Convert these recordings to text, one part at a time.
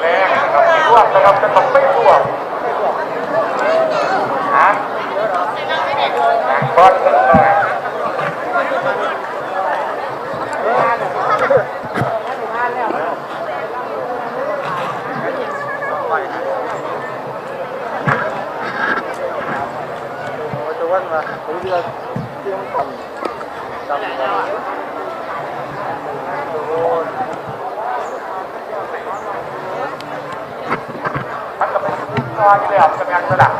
แรงนะครับร่วงนะครับจะต้องไม่ร่วงนะก้อนขึ้นหน่อย จะวันมาผมเดือนที่ต้องทำทำมันก็เป็นนอนอยู่เลยอะกำลังสลับ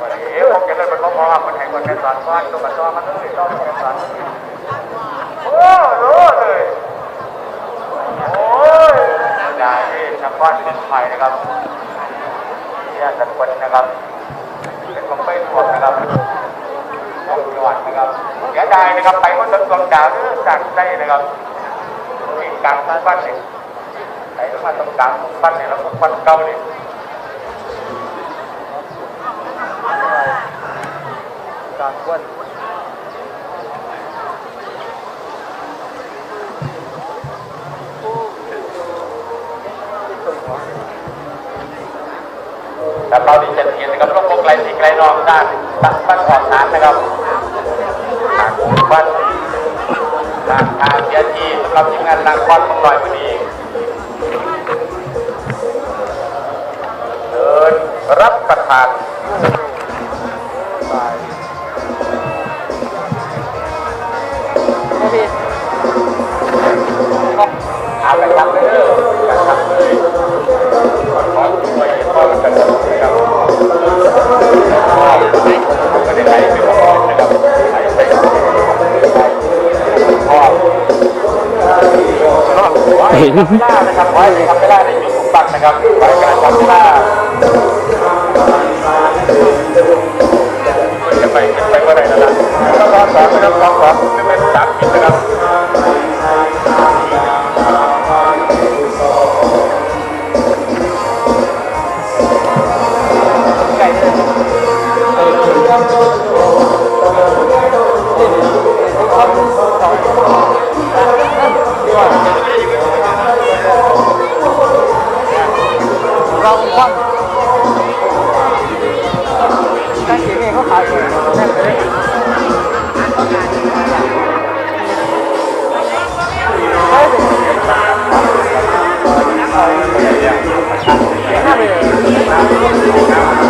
วันนี้ผมจะเดินไปพร้อมๆมันแข่งกันแข่งสอนก้อนตัวกับตัวมันต้องติดต้องแข่งสอนโอ้รู้เลยโอ้ยได้ที่นักก้อนเป็นไผ่นะครับเนี่ยจัดคนนะครับ เป็นของไปรวมนะครับต้องยอดนะครับเสียดายนะครับไปคนต้นดวงดาวเรื่องจากใจนะครับที่กลางบ้านเนี่ยไหนก็มาตรงกลางปั้นเนี่ยแล้วก็ปั้นเก่าเนี่ยการควน แต่เราดีจะเห็นนะครับลูกโป่งไกลที่ไกลนอกด้านตั้งปั้นขอบน้ำนะครับทางปั้นทางทางเสียทีสำหรับทีมงานนางปั้นของหน่อยพอดีเดินรับประทานตายโอเคเอาไปทำเลย เห็นเวลานะครับไว้ทำเวลาในยุคสมบัตินะครับไว้การทำเวลาจะไปจะไปเมื่อไรนะล่ะแล้วก็สองนะครับสองสองไม่เป็นสามผิดนะครับไก่เลยเออครับ ความการเสียเองก็ขายเองแน่เลยไม่ได้